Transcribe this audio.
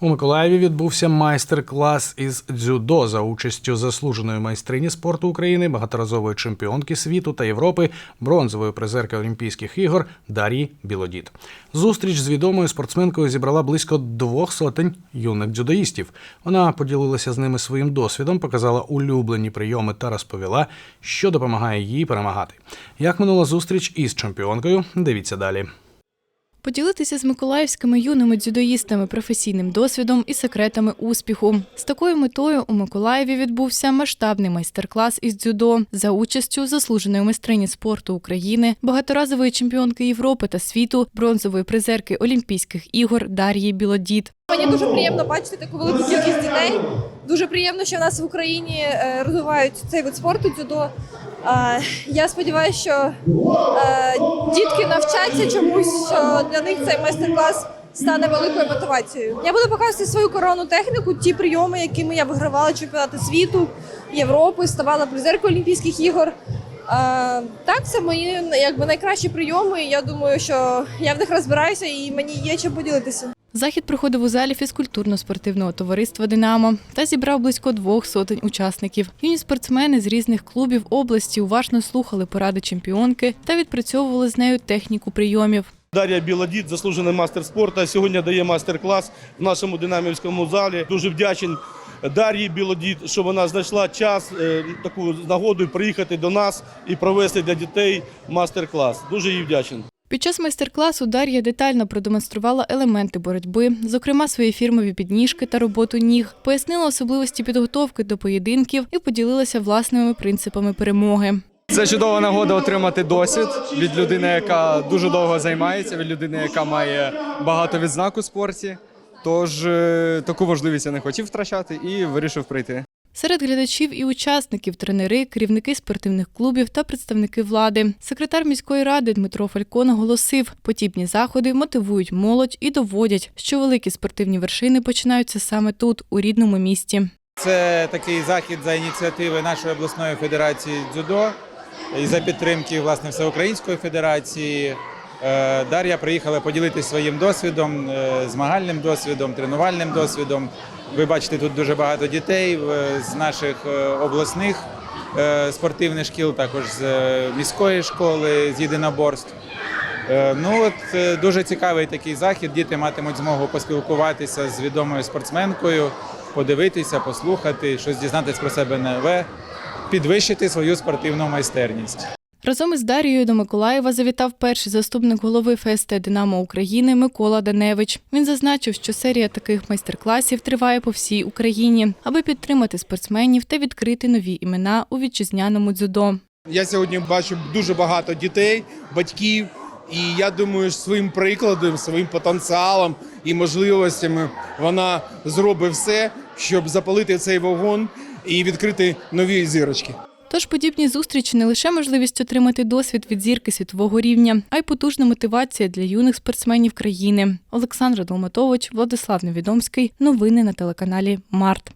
У Миколаєві відбувся майстер-клас із дзюдо за участю заслуженої майстрині спорту України, багаторазової чемпіонки світу та Європи, бронзової призерки Олімпійських ігор Дар'ї Білодід. Зустріч з відомою спортсменкою зібрала близько двох сотень юних дзюдоїстів. Вона поділилася з ними своїм досвідом, показала улюблені прийоми та розповіла, що допомагає їй перемагати. Як минула зустріч із чемпіонкою? Дивіться далі. Поділитися з миколаївськими юними дзюдоїстами професійним досвідом і секретами успіху. З такою метою у Миколаєві відбувся масштабний майстер-клас із дзюдо за участю заслуженої майстрині спорту України, багаторазової чемпіонки Європи та світу, бронзової призерки Олімпійських ігор Дар'ї Білодід. Мені дуже приємно бачити таку велику кількість дітей. Дуже приємно, що в нас в Україні е, розвивають цей вид спорту дзюдо. Я сподіваюся, що е, дітки навчаться чомусь, що для них цей майстер-клас стане великою мотивацією. Я буду показувати свою коронну техніку, ті прийоми, якими я вигравала чемпіонати світу, Європи, ставала призеркою Олімпійських ігор. Е, Так, це мої якби найкращі прийоми. Я думаю, що я в них розбираюся і мені є чим поділитися. Захід проходив у залі фізкультурно-спортивного товариства Динамо та зібрав близько двох сотень учасників. Юні спортсмени з різних клубів області уважно слухали поради чемпіонки та відпрацьовували з нею техніку прийомів. Дар'я Білодід, заслужений мастер спорту, сьогодні дає майстер-клас в нашому динамівському залі. Дуже вдячен Дар'ї Білодід, що вона знайшла час, е, таку нагоду приїхати до нас і провести для дітей майстер-клас. Дуже їй вдячен. Під час майстер-класу Дар'я детально продемонструвала елементи боротьби, зокрема свої фірмові підніжки та роботу ніг, пояснила особливості підготовки до поєдинків і поділилася власними принципами перемоги. Це чудова нагода отримати досвід від людини, яка дуже довго займається, від людини, яка має багато відзнак у спорті. Тож е, таку можливість я не хотів втрачати і вирішив прийти. Серед глядачів і учасників тренери, керівники спортивних клубів та представники влади. Секретар міської ради Дмитро Фалько наголосив, подібні заходи мотивують молодь і доводять, що великі спортивні вершини починаються саме тут, у рідному місті. Це такий захід за ініціативи нашої обласної федерації дзюдо і за підтримки власне всеукраїнської федерації. Е, Дар'я приїхала поділитися своїм досвідом, е, змагальним досвідом, тренувальним досвідом. Ви бачите тут дуже багато дітей з наших е, обласних спортивних шкіл, також з міської школи, з єдиноборств. Ну от дуже цікавий такий захід. Діти матимуть змогу поспілкуватися з відомою спортсменкою, подивитися, послухати, щось дізнатися про себе нове, підвищити свою спортивну майстерність. Разом із Дарією до Миколаєва завітав перший заступник голови ФСТ Динамо України Микола Даневич. Він зазначив, що серія таких майстер-класів триває по всій Україні, аби підтримати спортсменів та відкрити нові імена у вітчизняному дзюдо. Я сьогодні бачу дуже багато дітей, батьків, і я думаю, що своїм прикладом, своїм потенціалом і можливостями вона зробить все, щоб запалити цей вогонь і відкрити нові зірочки. Тож подібні зустрічі не лише можливість отримати досвід від зірки світового рівня, а й потужна мотивація для юних спортсменів країни. Олександр Долматович, Владислав Невідомський. Новини на телеканалі Март.